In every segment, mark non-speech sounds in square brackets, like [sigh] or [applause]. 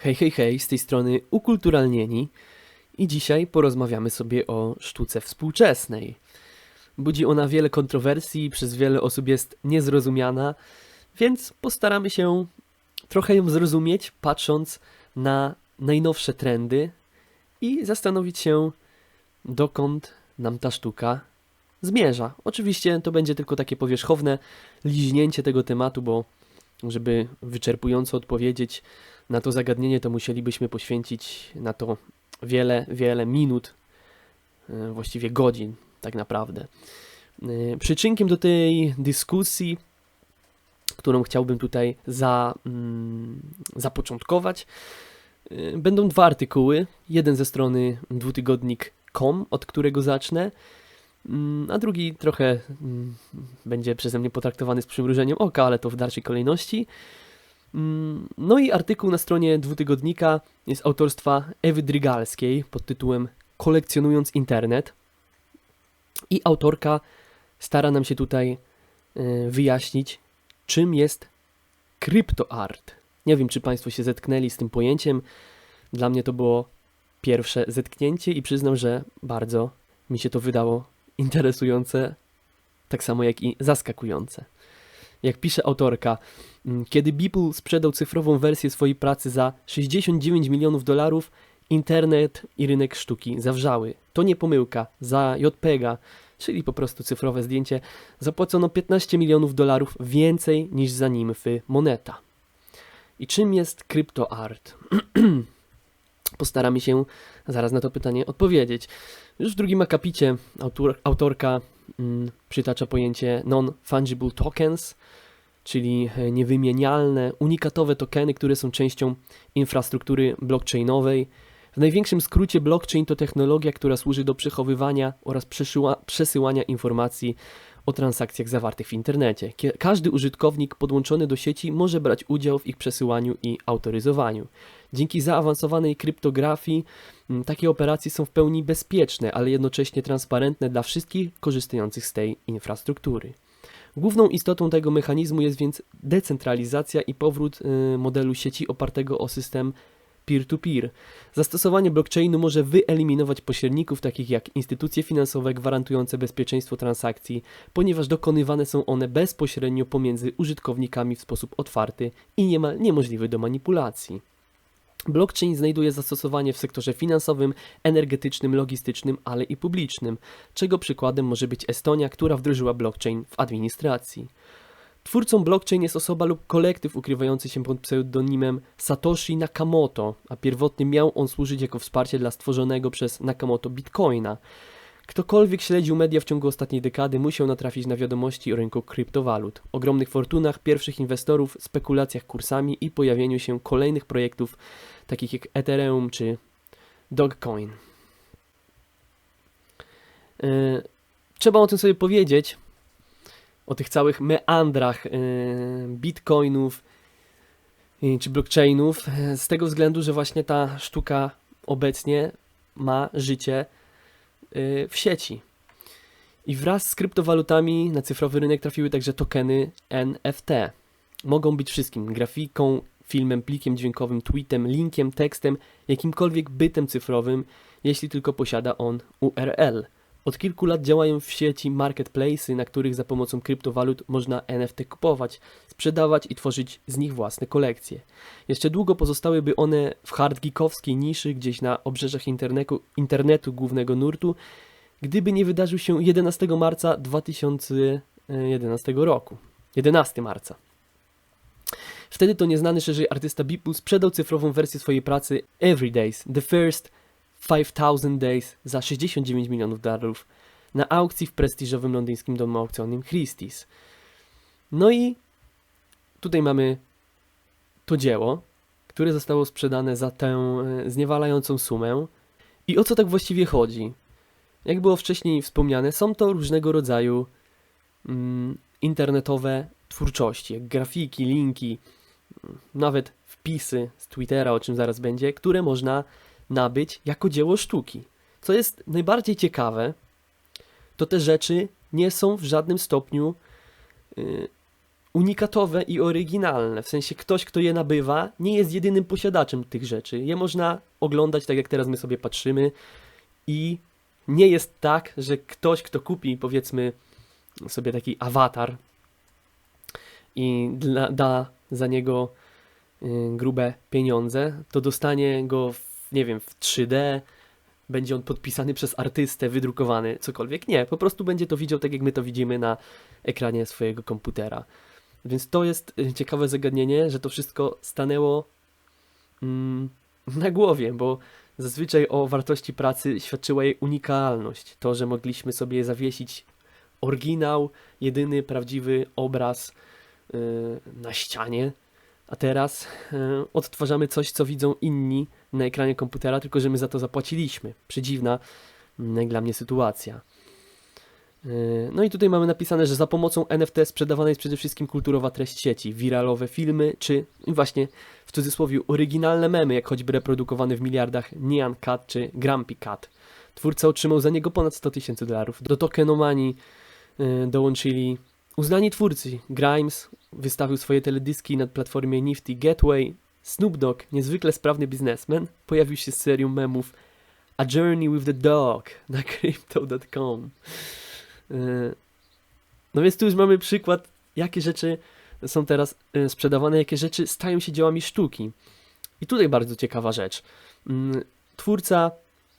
Hej, hej, hej, z tej strony ukulturalnieni i dzisiaj porozmawiamy sobie o sztuce współczesnej. Budzi ona wiele kontrowersji, przez wiele osób jest niezrozumiana, więc postaramy się trochę ją zrozumieć, patrząc na najnowsze trendy i zastanowić się, dokąd nam ta sztuka zmierza. Oczywiście to będzie tylko takie powierzchowne liźnięcie tego tematu, bo żeby wyczerpująco odpowiedzieć na to zagadnienie, to musielibyśmy poświęcić na to wiele, wiele minut, e, właściwie godzin, tak naprawdę. E, Przyczynkiem do tej dyskusji, którą chciałbym tutaj za, mm, zapoczątkować, e, będą dwa artykuły. Jeden ze strony dwutygodnik.com, od którego zacznę, a drugi trochę mm, będzie przeze mnie potraktowany z przymrużeniem oka, ale to w dalszej kolejności. Mm, No i artykuł na stronie dwutygodnika jest autorstwa Ewy Drygalskiej pod tytułem Kolekcjonując internet. I autorka stara nam się tutaj e, wyjaśnić, czym jest kryptoart. Nie wiem, czy Państwo się zetknęli z tym pojęciem. Dla mnie to było pierwsze zetknięcie i przyznam, że bardzo mi się to wydało interesujące, tak samo jak i zaskakujące. Jak pisze autorka, mm, kiedy Beeple sprzedał cyfrową wersję swojej pracy za 69 milionów dolarów, internet i rynek sztuki zawrzały. To nie pomyłka. Za JPEGa, czyli po prostu cyfrowe zdjęcie, zapłacono 15 milionów dolarów więcej niż za nimfy moneta. I czym jest kryptoart? [clears throat] Postaramy się zaraz na to pytanie odpowiedzieć. Już w drugim akapicie autor, autorka mm, przytacza pojęcie non-fungible tokens, czyli e, niewymienialne, unikatowe tokeny, które są częścią infrastruktury blockchainowej. W największym skrócie blockchain to technologia, która służy do przechowywania oraz przesyła, przesyłania informacji o transakcjach zawartych w internecie. Każdy użytkownik podłączony do sieci może brać udział w ich przesyłaniu i autoryzowaniu. Dzięki zaawansowanej kryptografii takie operacje są w pełni bezpieczne, ale jednocześnie transparentne dla wszystkich korzystających z tej infrastruktury. Główną istotą tego mechanizmu jest więc decentralizacja i powrót y, modelu sieci opartego o system peer-to-peer. Zastosowanie blockchainu może wyeliminować pośredników takich jak instytucje finansowe gwarantujące bezpieczeństwo transakcji, ponieważ dokonywane są one bezpośrednio pomiędzy użytkownikami w sposób otwarty i niemal niemożliwy do manipulacji. Blockchain znajduje zastosowanie w sektorze finansowym, energetycznym, logistycznym, ale i publicznym, czego przykładem może być Estonia, która wdrożyła blockchain w administracji. Twórcą blockchain jest osoba lub kolektyw ukrywający się pod pseudonimem Satoshi Nakamoto, a pierwotnie miał on służyć jako wsparcie dla stworzonego przez Nakamoto Bitcoina. Ktokolwiek śledził media w ciągu ostatniej dekady musiał natrafić na wiadomości o rynku kryptowalut, ogromnych fortunach pierwszych inwestorów, spekulacjach kursami i pojawieniu się kolejnych projektów takich jak Ethereum czy Dogecoin. Yy, Trzeba o tym sobie powiedzieć, o tych całych meandrach yy, bitcoinów czy blockchainów, yy, z tego względu, że właśnie ta sztuka obecnie ma życie yy, w sieci. I wraz z kryptowalutami na cyfrowy rynek trafiły także tokeny NFT. Mogą być wszystkim grafiką, filmem, plikiem dźwiękowym, tweetem, linkiem, tekstem, jakimkolwiek bytem cyfrowym, jeśli tylko posiada on URL. Od kilku lat działają w sieci marketplace'y, na których za pomocą kryptowalut można NFT kupować, sprzedawać i tworzyć z nich własne kolekcje. Jeszcze długo pozostałyby one w hardgeekowskiej niszy gdzieś na obrzeżach internetu, internetu głównego nurtu, gdyby nie wydarzył się 11 marca 2011 roku. 11 marca. Wtedy to nieznany szerzej artysta Beeple sprzedał cyfrową wersję swojej pracy Every Days, The First 5000 Days za 69 milionów dolarów na aukcji w prestiżowym londyńskim domu aukcyjnym Christie's. No i tutaj mamy to dzieło, które zostało sprzedane za tę e, zniewalającą sumę. I o co tak właściwie chodzi? Jak było wcześniej wspomniane, są to różnego rodzaju mm, internetowe twórczości, jak grafiki, linki, mm, nawet wpisy z Twittera, o czym zaraz będzie, które można nabyć jako dzieło sztuki. Co jest najbardziej ciekawe, to te rzeczy nie są w żadnym stopniu y, unikatowe i oryginalne. W sensie ktoś, kto je nabywa, nie jest jedynym posiadaczem tych rzeczy. Je można oglądać tak, jak teraz my sobie patrzymy i nie jest tak, że ktoś, kto kupi, powiedzmy, sobie taki awatar i da za niego y, grube pieniądze, to dostanie go, w, nie wiem, w 3D, będzie on podpisany przez artystę, wydrukowany, cokolwiek. Nie, po prostu będzie to widział tak, jak my to widzimy na ekranie swojego komputera. Więc to jest y, ciekawe zagadnienie, że to wszystko stanęło mm, [laughs] na głowie, bo zazwyczaj o wartości pracy świadczyła jej unikalność. To, że mogliśmy sobie zawiesić oryginał, jedyny prawdziwy obraz y, na ścianie, a teraz y, odtwarzamy coś, co widzą inni na ekranie komputera, tylko że my za to zapłaciliśmy. Przedziwna jak dla mnie sytuacja. Y, No i tutaj mamy napisane, że za pomocą NFT sprzedawana jest przede wszystkim kulturowa treść sieci, wiralowe filmy, czy właśnie w cudzysłowie oryginalne memy, jak choćby reprodukowany w miliardach Nyan Cat czy Grumpy Cat. Twórca otrzymał za niego ponad 100 tysięcy dolarów. Do tokenomanii y, dołączyli uznani twórcy. Grimes wystawił swoje teledyski na platformie Nifty Gateway. Snoop Dogg, niezwykle sprawny biznesmen, pojawił się z serią memów A Journey with the Dog na [laughs] crypto.com. Yy, No więc tu już mamy przykład, jakie rzeczy są teraz yy, sprzedawane, jakie rzeczy stają się dziełami sztuki. I tutaj bardzo ciekawa rzecz. Mm, Twórca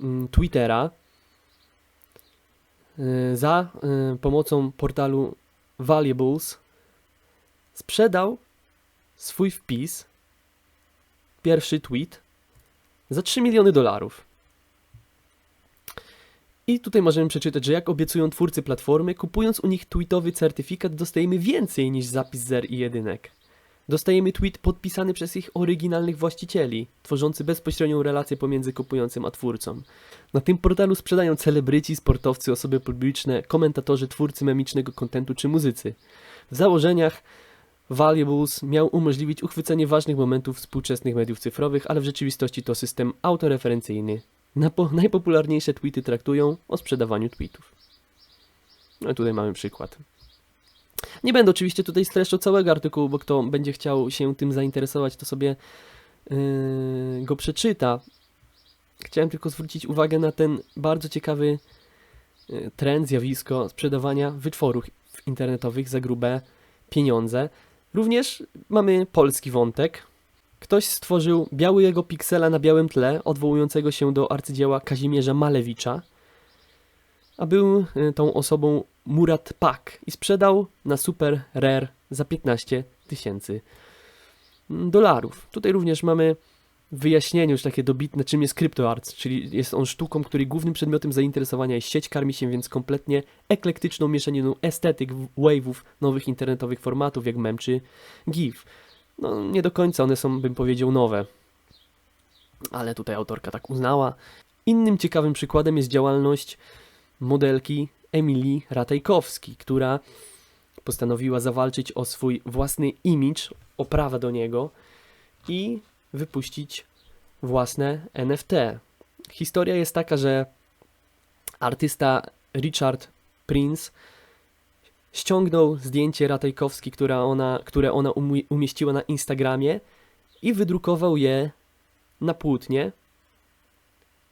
mm, Twittera yy, za pomocą portalu Valuables sprzedał swój wpis, pierwszy tweet, za 3 miliony dolarów. I tutaj możemy przeczytać, że jak obiecują twórcy platformy, kupując u nich tweetowy certyfikat, dostajemy więcej niż zapis zer i jedynek. Dostajemy tweet podpisany przez ich oryginalnych właścicieli, tworzący bezpośrednią relację pomiędzy kupującym a twórcą. Na tym portalu sprzedają celebryci, sportowcy, osoby publiczne, komentatorzy, twórcy memicznego kontentu czy muzycy. W założeniach Valuables miał umożliwić uchwycenie ważnych momentów współczesnych mediów cyfrowych, ale w rzeczywistości to system autoreferencyjny. Najpopularniejsze tweety traktują o sprzedawaniu tweetów. No i tutaj mamy przykład. Nie będę oczywiście tutaj streszczał całego artykułu, bo kto będzie chciał się tym zainteresować, to sobie yy, go przeczyta. Chciałem tylko zwrócić uwagę na ten bardzo ciekawy yy, trend, zjawisko sprzedawania wytworów internetowych za grube pieniądze. Również mamy polski wątek. Ktoś stworzył białego piksela na białym tle, odwołującego się do arcydzieła Kazimierza Malewicza, a był y, tą osobą Murat Pak i sprzedał na Super Rare za 15 tysięcy dolarów. Tutaj również mamy wyjaśnienie już takie dobitne, czym jest CryptoArts, czyli jest on sztuką, której głównym przedmiotem zainteresowania jest sieć, karmi się więc kompletnie eklektyczną mieszaniną estetyk, wave'ów, nowych internetowych formatów jak mem czy GIF. No, nie do końca one są, bym powiedział, nowe. Ale tutaj autorka tak uznała. Innym ciekawym przykładem jest działalność modelki Emilii Ratajkowski, która postanowiła zawalczyć o swój własny image, o prawa do niego i wypuścić własne NFT. Historia jest taka, że artysta Richard Prince ściągnął zdjęcie Ratajkowski, która ona, które ona umie- umieściła na Instagramie i wydrukował je na płótnie,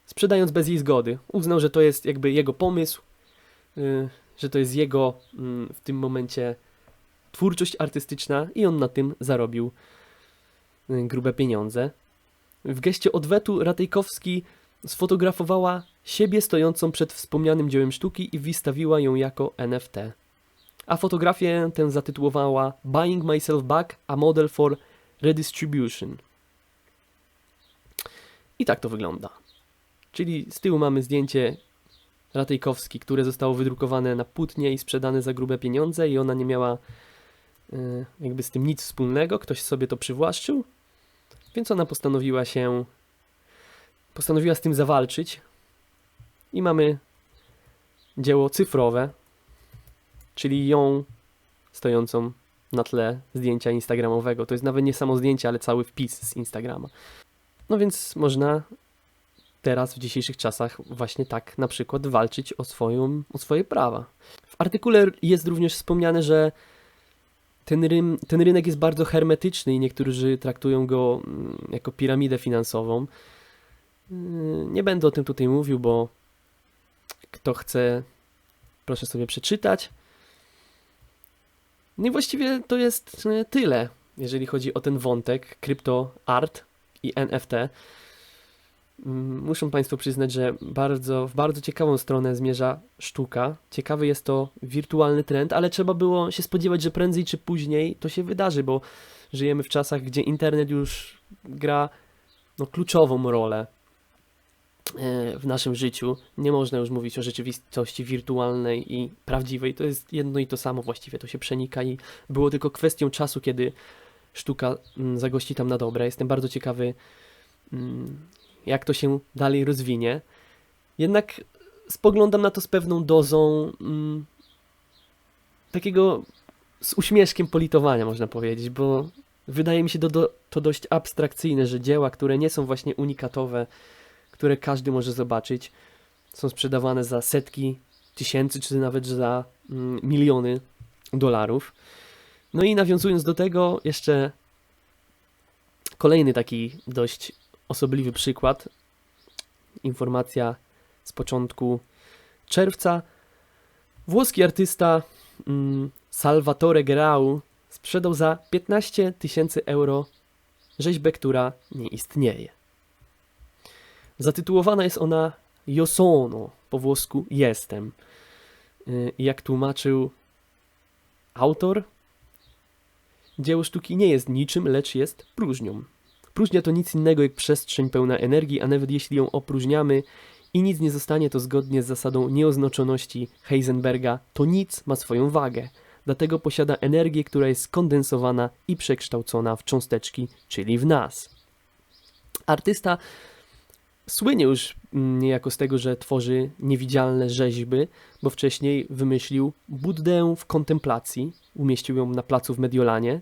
sprzedając bez jej zgody. Uznał, że to jest jakby jego pomysł, y, że to jest jego mm, w tym momencie twórczość artystyczna i on na tym zarobił grube pieniądze. W geście odwetu Ratajkowski sfotografowała siebie stojącą przed wspomnianym dziełem sztuki i wystawiła ją jako NFT. A fotografię tę zatytułowała Buying Myself Back, a Model for Redistribution. I tak to wygląda. Czyli z tyłu mamy zdjęcie Ratajkowski, które zostało wydrukowane na płótnie i sprzedane za grube pieniądze i ona nie miała e, jakby z tym nic wspólnego, ktoś sobie to przywłaszczył, więc ona postanowiła się postanowiła z tym zawalczyć i mamy dzieło cyfrowe, czyli ją stojącą na tle zdjęcia instagramowego. To jest nawet nie samo zdjęcie, ale cały wpis z Instagrama. No więc można teraz w dzisiejszych czasach właśnie tak na przykład walczyć o, swoją, o swoje prawa. W artykule jest również wspomniane, że ten, rym, ten rynek jest bardzo hermetyczny i niektórzy traktują go mm, jako piramidę finansową. Yy, Nie będę o tym tutaj mówił, bo kto chce, proszę sobie przeczytać. No i właściwie to jest e, tyle, jeżeli chodzi o ten wątek krypto art i NFT. Mm, Muszę Państwu przyznać, że bardzo, w bardzo ciekawą stronę zmierza sztuka. Ciekawy jest to wirtualny trend, ale trzeba było się spodziewać, że prędzej czy później to się wydarzy, bo żyjemy w czasach, gdzie internet już gra no, kluczową rolę e, w naszym życiu. Nie można już mówić o rzeczywistości wirtualnej i prawdziwej. To jest jedno i to samo właściwie, to się przenika i było tylko kwestią czasu, kiedy sztuka mm, zagości tam na dobre. Jestem bardzo ciekawy, mm, jak to się dalej rozwinie. Jednak spoglądam na to z pewną dozą mm, takiego z uśmieszkiem politowania, można powiedzieć, bo wydaje mi się to, do, to dość abstrakcyjne, że dzieła, które nie są właśnie unikatowe, które każdy może zobaczyć, są sprzedawane za setki tysięcy, czy nawet za mm, miliony dolarów. No i nawiązując do tego, jeszcze kolejny taki dość osobliwy przykład. Informacja z początku czerwca. Włoski artysta mm, Salvatore Grau sprzedał za 15 tysięcy euro rzeźbę, która nie istnieje. Zatytułowana jest ona Io sono, po włosku jestem. Y, Jak tłumaczył autor, dzieło sztuki nie jest niczym, lecz jest próżnią. Próżnia to nic innego jak przestrzeń pełna energii, a nawet jeśli ją opróżniamy i nic nie zostanie, to zgodnie z zasadą nieoznaczoności Heisenberga, to nic ma swoją wagę. Dlatego posiada energię, która jest skondensowana i przekształcona w cząsteczki, czyli w nas. Artysta słynie już mm, niejako z tego, że tworzy niewidzialne rzeźby, bo wcześniej wymyślił Buddę w kontemplacji, umieścił ją na placu w Mediolanie.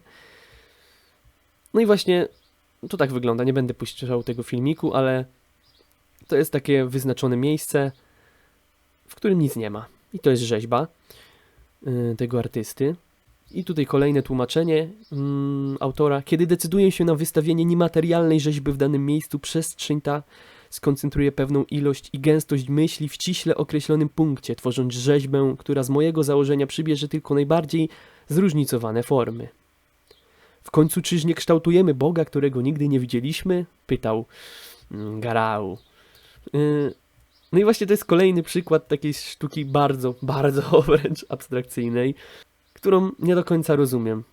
No i właśnie to tak wygląda. Nie będę puszczał tego filmiku, ale to jest takie wyznaczone miejsce, w którym nic nie ma. I to jest rzeźba y, tego artysty. I tutaj kolejne tłumaczenie mm, autora. Kiedy decyduję się na wystawienie niematerialnej rzeźby w danym miejscu, przestrzeń ta skoncentruje pewną ilość i gęstość myśli w ściśle określonym punkcie, tworząc rzeźbę, która z mojego założenia przybierze tylko najbardziej zróżnicowane formy. W końcu czyż nie kształtujemy Boga, którego nigdy nie widzieliśmy? Pytał mm, Garau. Yy, No i właśnie to jest kolejny przykład takiej sztuki bardzo, bardzo [laughs] wręcz abstrakcyjnej, którą nie do końca rozumiem.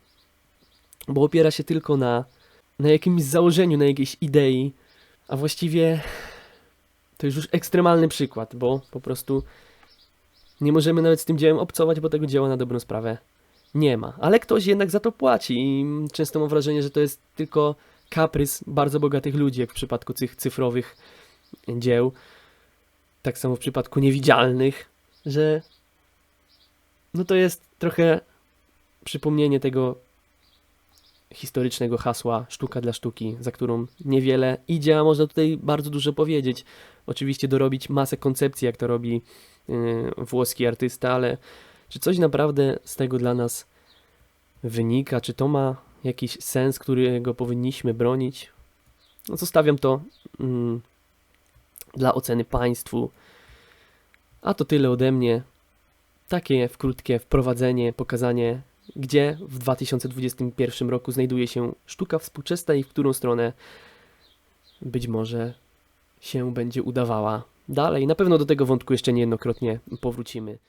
Bo opiera się tylko na, na jakimś założeniu, na jakiejś idei, a właściwie to jest już ekstremalny przykład, bo po prostu nie możemy nawet z tym dziełem obcować, bo tego dzieła na dobrą sprawę nie ma. Ale ktoś jednak za to płaci i często mam wrażenie, że to jest tylko kaprys bardzo bogatych ludzi, jak w przypadku tych cyfrowych dzieł. Tak samo w przypadku niewidzialnych, że no to jest trochę przypomnienie tego historycznego hasła sztuka dla sztuki, za którą niewiele idzie, a można tutaj bardzo dużo powiedzieć. Oczywiście dorobić masę koncepcji, jak to robi yy, włoski artysta, ale czy coś naprawdę z tego dla nas wynika? Czy to ma jakiś sens, którego powinniśmy bronić? No zostawiam to mm, dla oceny Państwu. A to tyle ode mnie. Takie w krótkie wprowadzenie, pokazanie, gdzie w 2021 roku znajduje się sztuka współczesna i w którą stronę być może się będzie udawała dalej. Na pewno do tego wątku jeszcze niejednokrotnie powrócimy.